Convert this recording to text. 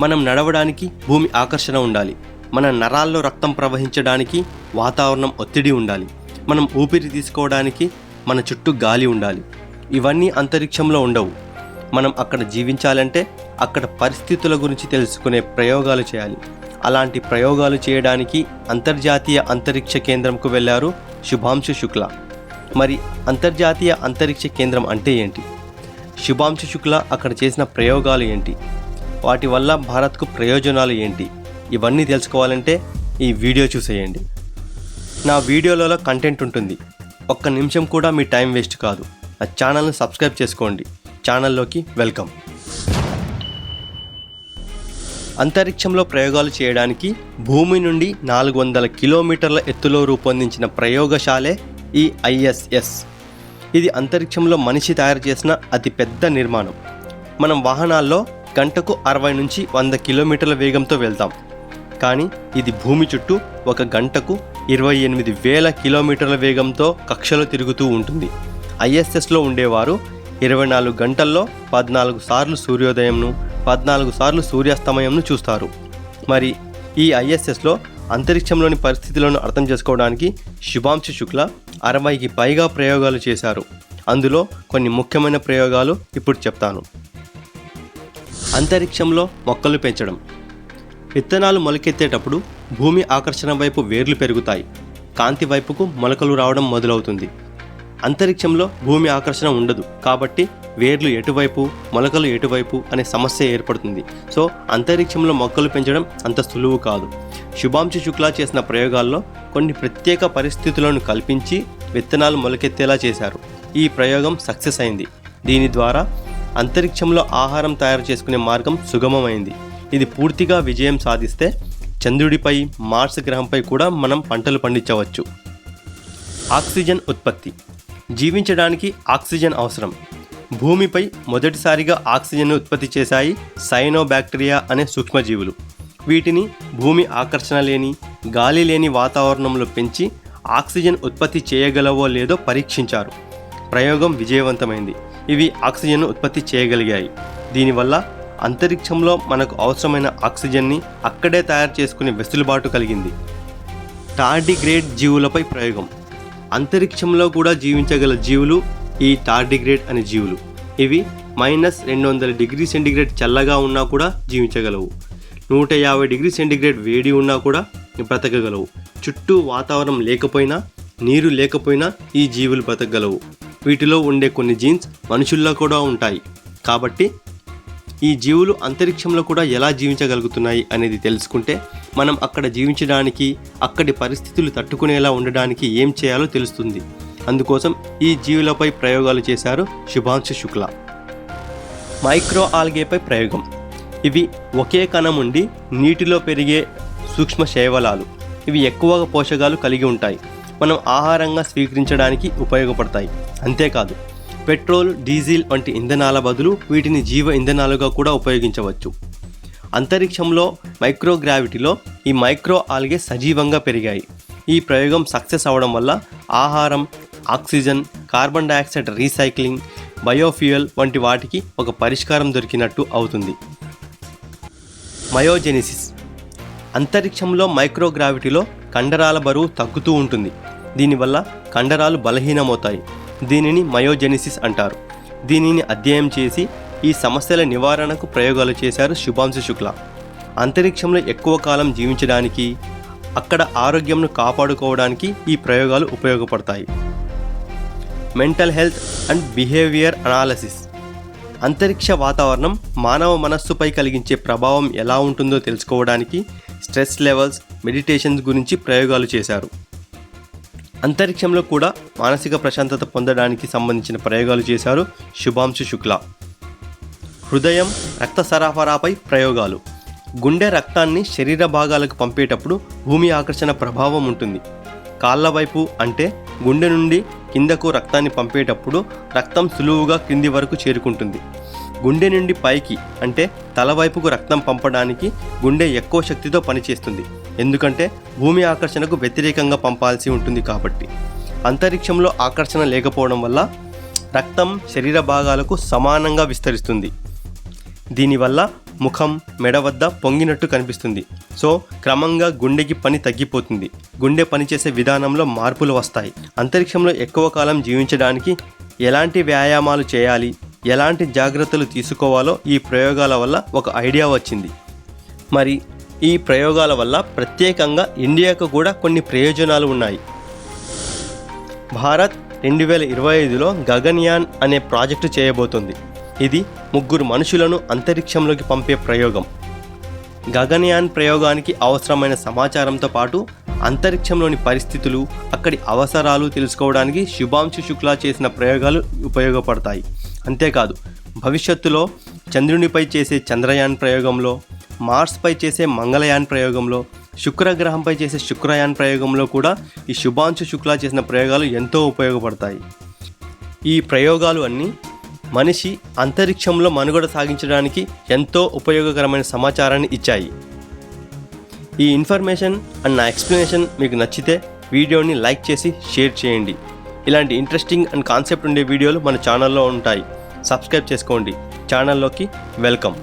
మనం నడవడానికి భూమి ఆకర్షణ ఉండాలి. మన నరాల్లో రక్తం ప్రవహించడానికి వాతావరణం ఒత్తిడి ఉండాలి. మనం ఊపిరి తీసుకోవడానికి మన చుట్టూ గాలి ఉండాలి. ఇవన్నీ అంతరిక్షంలో ఉండవు. మనం అక్కడ జీవించాలంటే అక్కడ పరిస్థితుల గురించి తెలుసుకునే ప్రయోగాలు చేయాలి. అలాంటి ప్రయోగాలు చేయడానికి అంతర్జాతీయ అంతరిక్ష కేంద్రంకు వెళ్ళారు శుభాంశు శుక్ల. మరి అంతర్జాతీయ అంతరిక్ష కేంద్రం అంటే ఏంటి? శుభాంశు శుక్ల అక్కడ చేసిన ప్రయోగాలు ఏంటి? వాటి వల్ల భారత్కు ప్రయోజనాలు ఏంటి? ఇవన్నీ తెలుసుకోవాలంటే ఈ వీడియో చూసేయండి. నా వీడియోలలో కంటెంట్ ఉంటుంది. ఒక్క నిమిషం కూడా మీ టైం వేస్ట్ కాదు. నా ఛానల్ని సబ్స్క్రైబ్ చేసుకోండి. ఛానల్లోకి వెల్కమ్. అంతరిక్షంలో ప్రయోగాలు చేయడానికి భూమి నుండి నాలుగు వందల కిలోమీటర్ల ఎత్తులో రూపొందించిన ప్రయోగశాలే ఈ ఐఎస్ఎస్ ఇది అంతరిక్షంలో మనిషి తయారు చేసిన అతిపెద్ద నిర్మాణం. మనం వాహనాల్లో గంటకు అరవై నుంచి వంద కిలోమీటర్ల వేగంతో వెళ్తాం. కానీ ఇది భూమి చుట్టూ ఒక గంటకు ఇరవై ఎనిమిది వేల కిలోమీటర్ల వేగంతో కక్షలో తిరుగుతూ ఉంటుంది. ఐఎస్ఎస్లో ఉండేవారు ఇరవై నాలుగు గంటల్లో పద్నాలుగు సార్లు సూర్యోదయంను పద్నాలుగు సార్లు సూర్యాస్తమయంను చూస్తారు. మరి ఈ ఐఎస్ఎస్లో అంతరిక్షంలోని పరిస్థితులను అర్థం చేసుకోవడానికి శుభాంశు శుక్ల అరవైకి పైగా ప్రయోగాలు చేశారు. అందులో కొన్ని ముఖ్యమైన ప్రయోగాలు ఇప్పుడు చెప్తాను. అంతరిక్షంలో మొక్కలు పెంచడం. విత్తనాలు మొలకెత్తేటప్పుడు భూమి ఆకర్షణ వైపు వేర్లు పెరుగుతాయి. కాంతి వైపుకు మొలకలు రావడం మొదలవుతుంది. అంతరిక్షంలో భూమి ఆకర్షణ ఉండదు. కాబట్టి వేర్లు ఎటువైపు మొలకలు ఎటువైపు అనే సమస్య ఏర్పడుతుంది. సో అంతరిక్షంలో మొక్కలు పెంచడం అంత సులువు కాదు. శుభాంశు శుక్లా చేసిన ప్రయోగాల్లో కొన్ని ప్రత్యేక పరిస్థితులను కల్పించి విత్తనాలు మొలకెత్తేలా చేశారు. ఈ ప్రయోగం సక్సెస్ అయింది. దీని ద్వారా అంతరిక్షంలో ఆహారం తయారు చేసుకునే మార్గం సుగమమైంది. ఇది పూర్తిగా విజయం సాధిస్తే చంద్రుడిపై మార్స్ గ్రహంపై కూడా మనం పంటలు పండించవచ్చు. ఆక్సిజన్ ఉత్పత్తి. జీవించడానికి ఆక్సిజన్ అవసరం. భూమిపై మొదటిసారిగా ఆక్సిజన్ను ఉత్పత్తి చేశాయి సైనోబ్యాక్టీరియా అనే సూక్ష్మజీవులు. వీటిని భూమి ఆకర్షణ లేని గాలి లేని వాతావరణంలో పెంచి ఆక్సిజన్ ఉత్పత్తి చేయగలవో లేదో పరీక్షించారు. ప్రయోగం విజయవంతమైంది. ఇవి ఆక్సిజన్ ఉత్పత్తి చేయగలిగాయి. దీనివల్ల అంతరిక్షంలో మనకు అవసరమైన ఆక్సిజన్ని అక్కడే తయారు చేసుకునే వెసులుబాటు కలిగింది. టార్డిగ్రేడ్ జీవులపై ప్రయోగం. అంతరిక్షంలో కూడా జీవించగల జీవులు ఈ టార్డిగ్రేడ్ అనే జీవులు. ఇవి మైనస్ రెండు వందల డిగ్రీ సెంటిగ్రేడ్ చల్లగా ఉన్నా కూడా జీవించగలవు. నూట యాభై డిగ్రీ సెంటిగ్రేడ్ వేడి ఉన్నా కూడా బ్రతకగలవు. చుట్టూ వాతావరణం లేకపోయినా నీరు లేకపోయినా ఈ జీవులు బ్రతకగలవు. వీటిలో ఉండే కొన్ని జీన్స్ మనుషుల్లో కూడా ఉంటాయి. కాబట్టి ఈ జీవులు అంతరిక్షంలో కూడా ఎలా జీవించగలుగుతున్నాయి అనేది తెలుసుకుంటే మనం అక్కడ జీవించడానికి అక్కడి పరిస్థితులు తట్టుకునేలా ఉండడానికి ఏం చేయాలో తెలుస్తుంది. అందుకోసం ఈ జీవులపై ప్రయోగాలు చేశారు శుభాంశు శుక్ల. మైక్రో ఆల్గేపై ప్రయోగం. ఇవి ఒకే కణం ఉండి నీటిలో పెరిగే సూక్ష్మ శైవలాలు ఇవి ఎక్కువగా పోషకాలు కలిగి ఉంటాయి. మనం ఆహారంగా స్వీకరించడానికి ఉపయోగపడతాయి. అంతేకాదు పెట్రోల్ డీజిల్ వంటి ఇంధనాల బదులు వీటిని జీవ ఇంధనాలుగా కూడా ఉపయోగించవచ్చు. అంతరిక్షంలో మైక్రోగ్రావిటీలో ఈ మైక్రో ఆల్గే సజీవంగా పెరిగాయి. ఈ ప్రయోగం సక్సెస్ అవడం వల్ల ఆహారం oxygen carbon dioxide recycling biofuel వంటి వాటికి ఒక పరిష్కారం దొరికినట్టు అవుతుంది. మయోజెనిసిస్. అంతరిక్షంలో మైక్రోగ్రావిటీలో కండరాల బరువు తగ్గుతూ ఉంటుంది. దీనివల్ల కండరాలు బలహీనమవుతాయి. దీనిని మయోజెనిసిస్ అంటారు. దీనిని అధ్యయనం చేసి ఈ సమస్యల నివారణకు ప్రయోగాలు చేశారు శుభాంశు శుక్ల. అంతరిక్షంలో ఎక్కువ కాలం జీవించడానికి అక్కడ ఆరోగ్యంను కాపాడుకోవడానికి ఈ ప్రయోగాలు ఉపయోగపడతాయి. Mental health and behaviour analysis. అంతరిక్ష వాతావరణం మానవ మనస్సుపై కలిగించే ప్రభావం ఎలా ఉంటుందో తెలుసుకోవడానికి స్ట్రెస్ లెవెల్స్ మెడిటేషన్స్ గురించి ప్రయోగాలు చేశారు. అంతరిక్షంలో కూడా మానసిక ప్రశాంతత పొందడానికి సంబంధించిన ప్రయోగాలు చేశారు శుభాంశు శుక్ల. హృదయం రక్త సరఫరాపై ప్రయోగాలు. గుండె రక్తాన్ని శరీర భాగాలకు పంపేటప్పుడు భూమి ఆకర్షణ ప్రభావం ఉంటుంది. కాళ్ళ వైపు అంటే గుండె నుండి కిందకు రక్తాన్ని పంపేటప్పుడు రక్తం సులువుగా కింది వరకు చేరుకుంటుంది. గుండె నుండి పైకి అంటే తల వైపుకు రక్తం పంపడానికి గుండె ఎక్కువ శక్తితో పనిచేస్తుంది. ఎందుకంటే భూమి ఆకర్షణకు వ్యతిరేకంగా పంపాల్సి ఉంటుంది కాబట్టి. అంతరిక్షంలో ఆకర్షణ లేకపోవడం వల్ల రక్తం శరీర భాగాలకు సమానంగా విస్తరిస్తుంది. దీనివల్ల ముఖం మెడ వద్ద పొంగినట్టు కనిపిస్తుంది. సో క్రమంగా గుండెకి పని తగ్గిపోతుంది. గుండె పనిచేసే విధానంలో మార్పులు వస్తాయి. అంతరిక్షంలో ఎక్కువ కాలం జీవించడానికి ఎలాంటి వ్యాయామాలు చేయాలి ఎలాంటి జాగ్రత్తలు తీసుకోవాలో ఈ ప్రయోగాల వల్ల ఒక ఐడియా వచ్చింది. మరి ఈ ప్రయోగాల వల్ల ప్రత్యేకంగా ఇండియాకు కూడా కొన్ని ప్రయోజనాలు ఉన్నాయి. భారత్ రెండు వేల ఇరవై ఐదులో గగన్యాన్ అనే ప్రాజెక్టు చేయబోతుంది. ఇది ముగ్గురు మనుషులను అంతరిక్షంలోకి పంపే ప్రయోగం. గగన్యాన్ ప్రయోగానికి అవసరమైన సమాచారంతో పాటు అంతరిక్షంలోని పరిస్థితులు అక్కడి అవసరాలు తెలుసుకోవడానికి శుభాంశు శుక్లా చేసిన ప్రయోగాలు ఉపయోగపడతాయి. అంతేకాదు భవిష్యత్తులో చంద్రునిపై చేసే చంద్రయాన్ ప్రయోగంలో మార్స్పై చేసే మంగళయాన్ ప్రయోగంలో శుక్రగ్రహంపై చేసే శుక్రయాన్ ప్రయోగంలో కూడా ఈ శుభాంశు శుక్లా చేసిన ప్రయోగాలు ఎంతో ఉపయోగపడతాయి. ఈ ప్రయోగాలు అన్నీ మనిషి అంతరిక్షంలో మనుగడ సాగించడానికి ఎంతో ఉపయోగకరమైన సమాచారాన్ని ఇచ్చాయి. ఈ ఇన్ఫర్మేషన్ అండ్ నా ఎక్స్ప్లెనేషన్ మీకు నచ్చితే వీడియోని లైక్ చేసి షేర్ చేయండి. ఇలాంటి ఇంట్రెస్టింగ్ అండ్ కాన్సెప్ట్ ఉండే వీడియోలు మన ఛానల్లో ఉంటాయి. సబ్స్క్రైబ్ చేసుకోండి. ఛానల్లోకి వెల్కమ్.